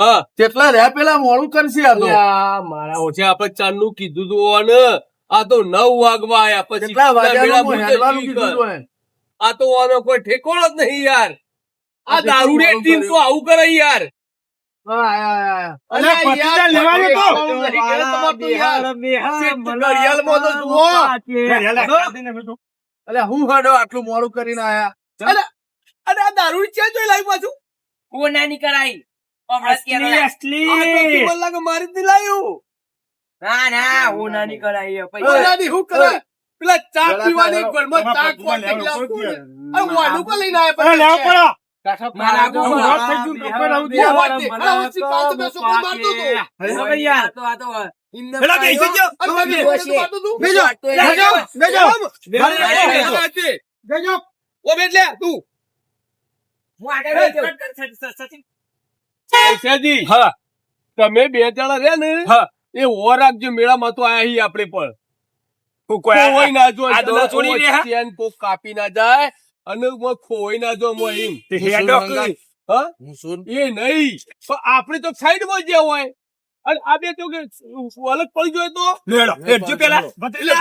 હા કેટલા રહ્યા પેલા મોડું કરશે આ તો. મારા ઓછે આપણે ચાંદનું કીધું તું અને આ તો નવ વાગવા આયા પછી? આ તો આનો કોઈ ઠેકોળ જ નહીં યાર. આ દારૂડિયા ટીમ તો આવું કરે યાર? હા, હેડો આટલું મોડું કરીને આયા? અરે આ દારૂડી ક્યાં જોઈ લાવી પાછું? કોનાની કરાઈ તો મને લાગે મારી લાવ્યું ના ના ઓનાની કરાઈ છે. પૈસા ઓલાની હું કરે પેલા ચા પેલા પીવાની ઘરમાં ચા કોણ લેવું પડશે. કોણ? અરે વાળું પણ લઈને આવ્યા પછી. મારા હા તમે બે જણા રહ્યા ને હા એ આ વાત મેળામાં તો આયા હી આપણે પણ કોઈ મારતો હતો. ચેન યાર, કાપી તો- જાય. જાઓ. અરે તમે બેસો બેસી. મારતો હતું. બેસો. વાત તો સાઈડમાં બેસો. મારે બેસો. આ બે છે. બેસો. ઓ બેટ લે, તું.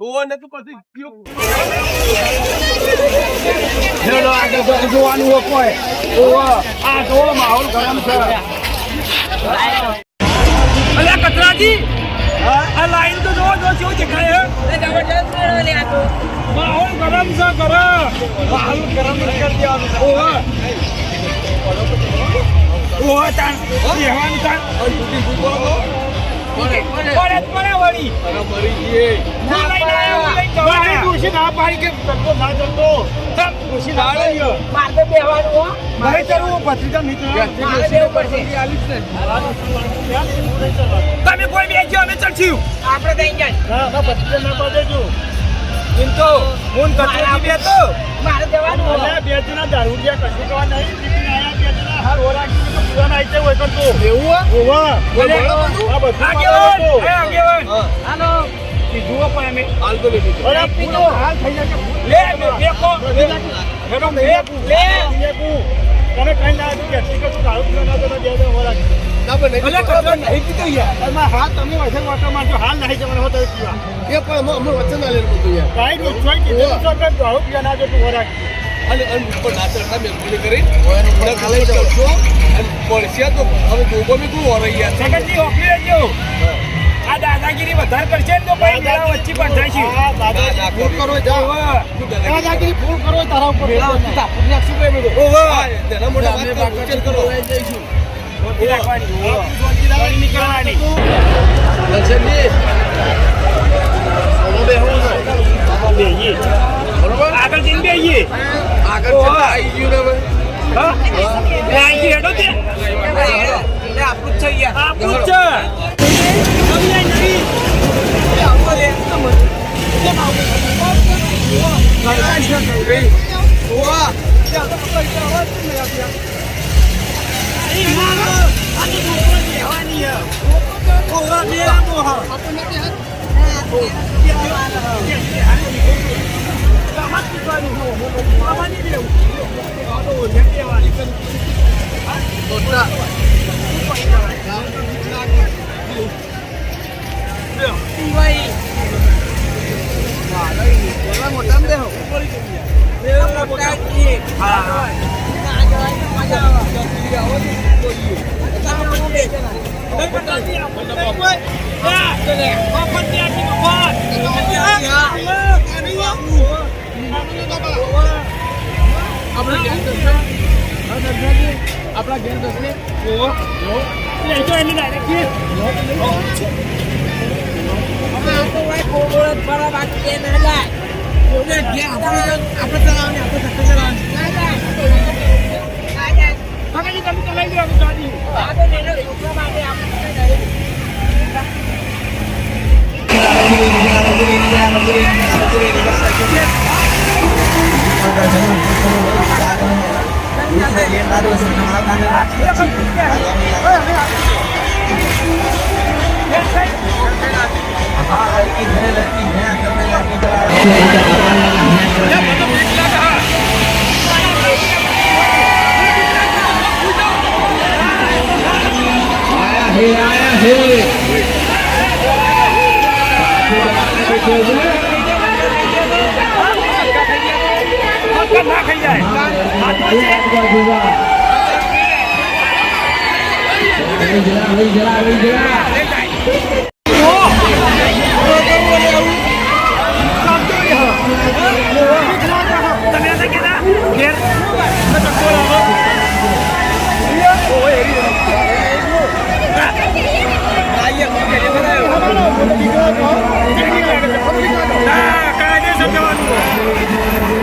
હું આગળ રહી જાઉં. પૈસાજી. તમે બે જણા રહ્યા ને તો આયા હી આપણે પણ ખોવાઈ ના જો આ દડો છોડી દે, હા? ચેન કોક કાપી ના જાય અને જો ખોવાઈ ના જો મોય લે આ તો માહોલ ગરમ છે ગરમ માહોલ ગરમ કરી દેવાનું જ હોય અને આ બે તો કે અલગ પડી જોઈએ તો એટલે તમે ઓળખજો પાછા શું કીધું તો ને તો પછી કયો? એ જબરજસ્ત મેળો લે આ તો. અરે મરી ગયે. મારે તો બેહવાનું હો. મારે બેહવું પડશે. તમે કોઈ બેસજો અમે ચડશું આપણે જ. હું કચોરી બે તો મારે કશું નહીં. હાલ તો નહીં કીધું. ના પણ નહીં કીધું. એ પણ અમે- અમે વચન આલેલું બધું યાર. અને અને ઉપર ના ચડતા મહેરબાની કરી થોડા ખાલી ચડશો અને પડશે તો હવે જોગો બી કોઈ ઓરાઈ યાર આ દાદાગીરી વધારે કરશે ને તો પછી મેળા વચ્ચે પણ થાય છે ના, ના, ફૂલ કરો જા શું દાદાગીરી? દાદાગીરી ફૂલ કરો તારા ઉપર પેલા વસ્તુ તો આપણને શું કહે બધું? હા, તેના માટે વાત કરો, ઉચ્ચાર કરો. શાંતિ રાખવાની શાંતિ નીકળવાની દર્શનજી, બેહીએ બરોબર? આગળ જઈને બેહીએ આગળ આવી ગયું ને. હા આઈ ગઈ હેડો તે આપણું જ છે યાર. આપણું જ છે તમે આઈ નહીં ઓવા, મોટા. પેલા Hey, I am here. ના ખાઈ જાય આ તો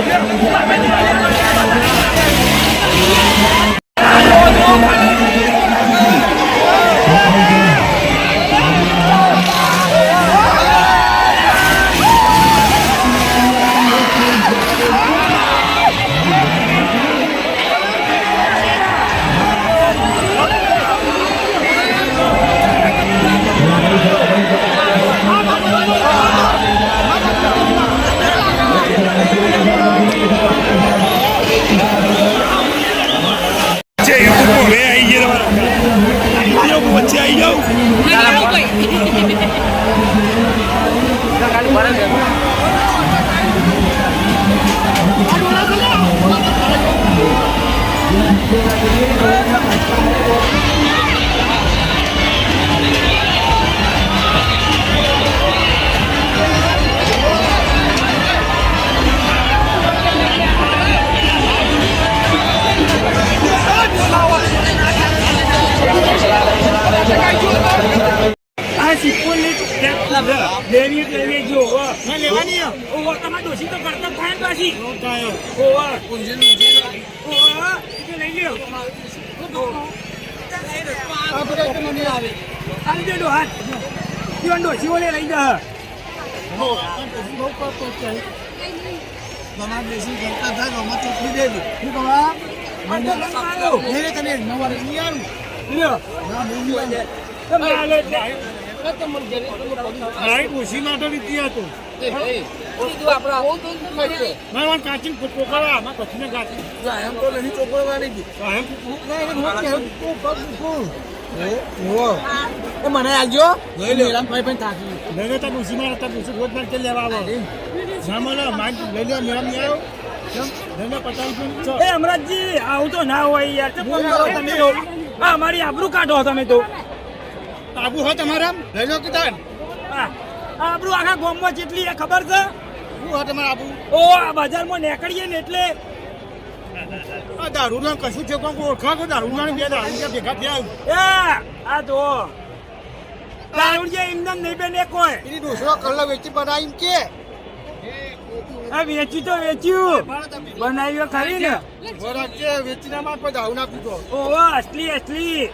Obrigado. લેવી લેવી જો હો. ના લેવાની હો. ઓહો, તમારે તો કરતબ થાય ને પાછી. ઓહો. ઓહો, એ તો લઈ લ્યો. આવી જજો હાથ. ઈવન ડોશી ઓલે લઈ જા. લ્યો. તમે આ લે, લે. મારી ડોશી માટે લીધી હતું. મારે તને કાચીને ફૂટકો કરવા, મારે કચ્છને કાચી. કાયમ મને ઓછી મારે તાર ડોશી રોજ મારે કે લેવા આવો. ના છો. આવું તો ના હોય યાર. ફોન તમે આ અમારી આબરૂ કાઢો તમે તો. આબુ હો તમારા? લઈ લો કીધા આબરૂ આખા ગામમાં જેટલી એ ખબર છે? શું હો તમારા આબુ ઓ આ બજારમાં નીકળીએ ને એટલે આ દારૂ ના કશું છે કોણ ઓળખા કો દારૂ ના બે દારૂ ભેગા થયા એ આ તો દારૂડિયા ઇંધન નહીં બેને કોઈ. એની દોસરો કલ્લો વેચી બનાવી કે. આ વેચ્યું તો વેચ્યું. બનાવ્યો ખરી ને. વેચી ના માર પર દારૂ ના પીધો. ઓહો અસલી અસલી.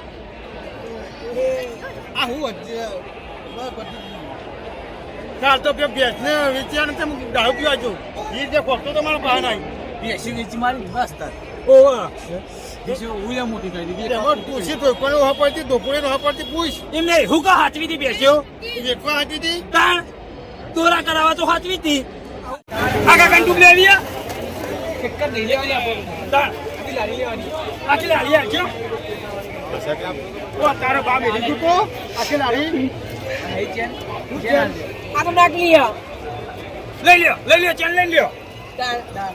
આ હું કાલ તો પેલો ભેંસને વેચ્યા ને તેમ દારૂ પીવા જો એ જે ખોટો તો મારા પાસે નહીં બેસી વેચી મારી મસ્ત ઓવા એમાં ડોશી પડતી વાપરતી, ઢોકળીઓ વાપરતી પૂછ. એમ નહીં હું કા હાચવી હતી બેસ્યો તું વેચવા હાચી હતી? તાણ દોરા કરાવવા તો હાચવી હતી આગા કંટુ લઈ આવ્યા તાણ. આખી લારી આવજો ઓ તારો બાપ એ તો આખી લારી? આ તો નકલી હે. લઈ લ્યો લઈ લ્યો ચેન લઈ લ્યો તાર.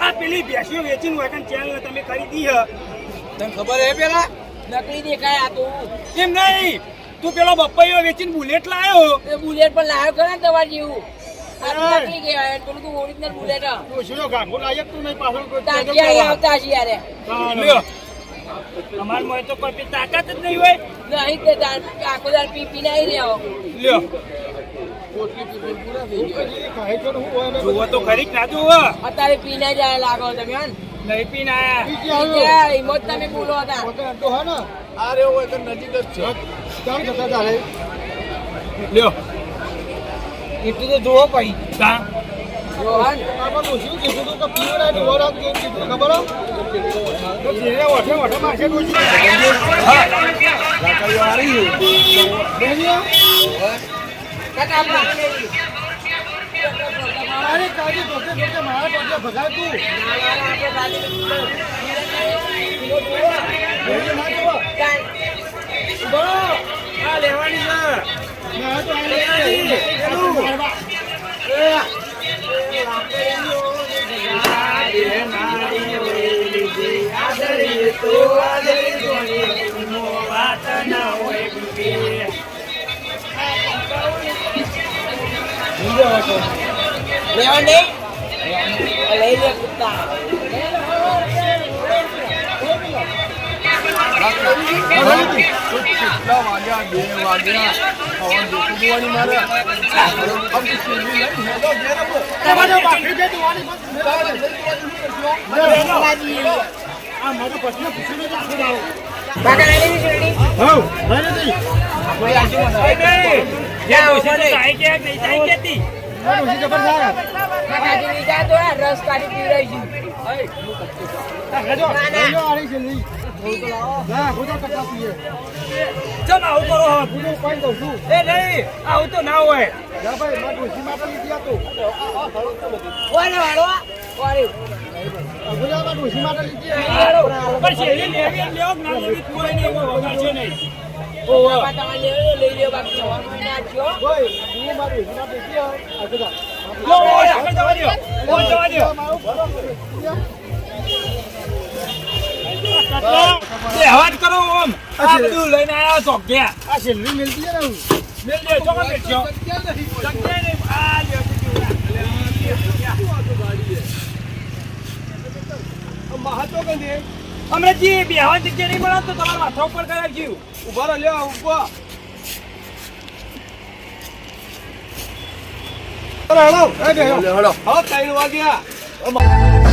આ પેલી બેસ્યો વેચીને હોય ચેન તમે કરી દી તને ખબર હે પેલા નકલી દેખાય આ તો નહીં તું પેલો બપ્પાઈઓ વેચીને બુલેટ લાયો એ બુલેટ પર લાવ્યો ખરા આ તો તો હે. તું અહીં આવતા છે યાર લ્યો અમાર મોય તો કોઈ તાકાત જ નહીં હોય. નહીં તે આખો દાળ પી પી નહીં રહ્યો લ્યો. તો ને તો ખરી ના અત્યારે પી જાય લાગો તમે નહીં પી ના આયા. હિંમત તમે બોલો હતા. વગર હે ને? અરે હોય તો નજીક જ છે. જતા. લ્યો. એટલું તો જોવો ભાઈ અરે કાજી ઢોકે ઢોકે મારા પગે ભગાય તું. ના, ના, ના, આપણે ગાડી ડોશી ના જોવા. તાર- બોલો આ લેવાની છે લેવાની. લઈ લે કુત્તા કેટલા વાગ્યા બે વાગ્યા જોતું જોવાની મારે મારું પ્રશ્ન પૂછીને જ છોડાવો. રસ કાઢી પીવડાવીશું. ના, ના. ના. ચમ આવું કરો હવે તો દઉં છું. એ નહીં આવું તો ના હોય જા ભાઈ, મારા ડોશી માટે લીધી આ તો. વાળો? ડોશી માટે પણ શેરડી લેવી લેવો ના લેવી કોઈ નહીં એવો છે નહીં બાપા તમારે લેવો હોય લઈ લ્યો બાકી જવાનું ના થયો. ભાઈ, હું મારા ડોશી માટે લીધી આ. આ બધા. લો ઓય આગળ જવા દ્યો ઓય જવા દ્યો હવાજ કરો ઓમ આ બધું લઈને આયા છો કે આ છેલ્લી મિલતી ને હું. મેલ દે ચોકન બેઠો જગ્યા નહીં આ લે મહાત્મા ગાંધી હમણાં જે બેહવા જગ્યા નહીં મળે તો તમારા માથા ઉપર કરાવજો ઊભા રહો લ્યો ઊભા હેલો, હેલો. એ હા ત્રણ વાગ્યા